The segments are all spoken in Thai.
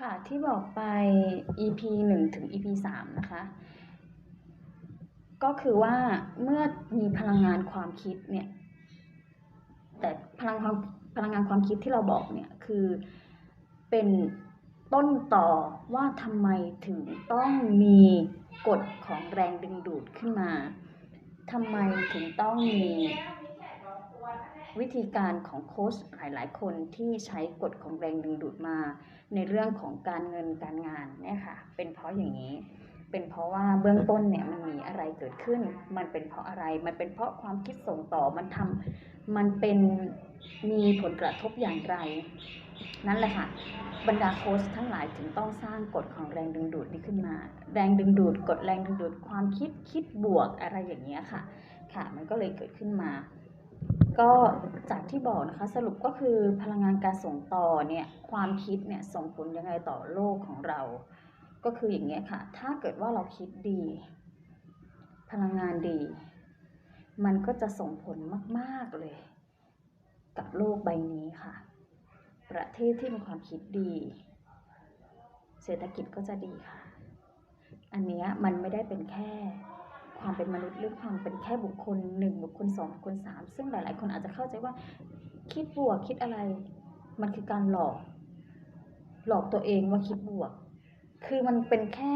ค่ะที่บอกไป EP 1 ถึง EP 3 นะคะ ก็คือว่าเมื่อมีพลังงานความคิดเนี่ย แต่พลังความพลังงานความคิดที่เราบอกเนี่ยคือเป็นต้นต่อว่าทำไมถึงต้องมีกฎของแรงดึงดูดขึ้นมาทำไมถึงต้องมี วิธีการของโค้ชหลาย ๆ คนที่ใช้กฎของแรงดึงดูดมา ในเรื่องของการเงินการงานเนี่ยค่ะเป็นเพราะอย่างนี้ เป็นเพราะว่าเบื้องต้นเนี่ยมันมีอะไรเกิดขึ้น มันเป็นเพราะอะไรมันเป็นเพราะความคิดส่งต่อมันทำมันเป็นมีผลกระทบอย่างไร นั่นแหละค่ะบรรดาโค้ชทั้งหลายถึงต้องสร้างกฎของแรงดึงดูดนี้ขึ้นมา แรงดึงดูดกฎแรงดึงดูดความคิดคิดบวกอะไรอย่างเงี้ยค่ะ ค่ะ มันก็เลยเกิดขึ้นมา ก็จากที่บอกนะคะสรุปก็คือพลังงานการส่งต่อเนี่ยความคิดเนี่ยส่งผลยังไงต่อโลกของเรา ก็คืออย่างเงี้ยค่ะ ถ้าเกิดว่าเราคิดดี พลังงานดี มันก็จะส่งผลมาก ๆ เลย กับโลกใบนี้ค่ะ ประเทศที่มีความคิดดี เศรษฐกิจก็จะดีค่ะ อันเนี้ยมันไม่ได้เป็นแค่ ความเป็นมนุษย์หรือความเป็นแค่บุคคลหนึ่งบุคคลสองบุคคลสามซึ่งหลาย ๆ คนอาจจะเข้าใจว่า คิดบวกคิดอะไร มันคือการหลอก หลอกตัวเองว่าคิดบวก คือมันเป็นแค่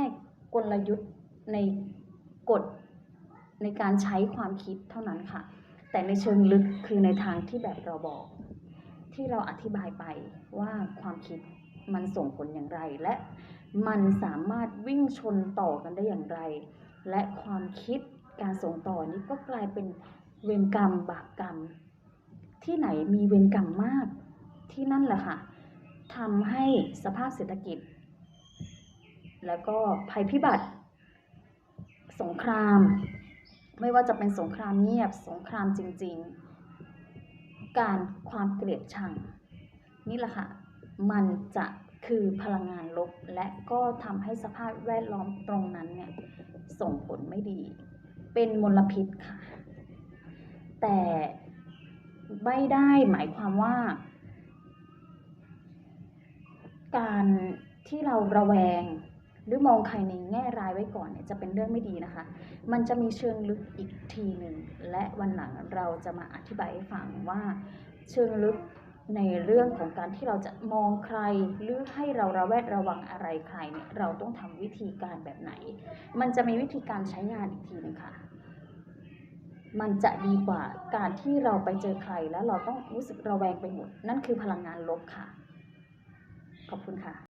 กลยุทธ์ในกฎในการใช้ความคิดเท่านั้นค่ะ แต่ในเชิงลึกคือในทางที่แบบเราบอก ที่เราอธิบายไปว่าความคิดมันส่งผลอย่างไรและมันสามารถวิ่งชนต่อกันได้อย่างไร และความคิดการส่งต่อนี้ก็กลายเป็นเวรกรรมบาปกรรม ที่ไหนมีเวรกรรมมากที่นั่นแหละค่ะทำให้สภาพเศรษฐกิจ แล้วก็ภัยพิบัติ สงคราม ไม่ว่าจะเป็นสงครามเงียบสงครามจริง ๆ การความเกลียดชัง นี่แหละค่ะ มันจะคือพลังงานลบและก็ทำให้สภาพแวดล้อมตรงนั้นเนี่ย ส่งผลไม่ดี เป็นมลพิษค่ะ แต่ไม่ได้หมายความว่า การที่เราระแวงหรือมองใครในแง่ร้ายไว้ก่อนเนี่ยจะเป็นเรื่องไม่ดีนะคะ มันจะมีเชิงลึกอีกทีหนึ่ง และวันหลังเราจะมาอธิบายให้ฟังว่าเชิงลึก ในเรื่องของการที่เราจะมองใคร หรือให้เราระแวดระวังอะไรใครเนี่ยเราต้องทำวิธีการแบบไหน มันจะมีวิธีการใช้งานอีกทีหนึงค่ะมันจะดีกว่าการที่เราไปเจอใครแล้วเราต้องรู้สึกระแวงไปหมด นั่นคือพลังงานลบค่ะ ขอบคุณค่ะ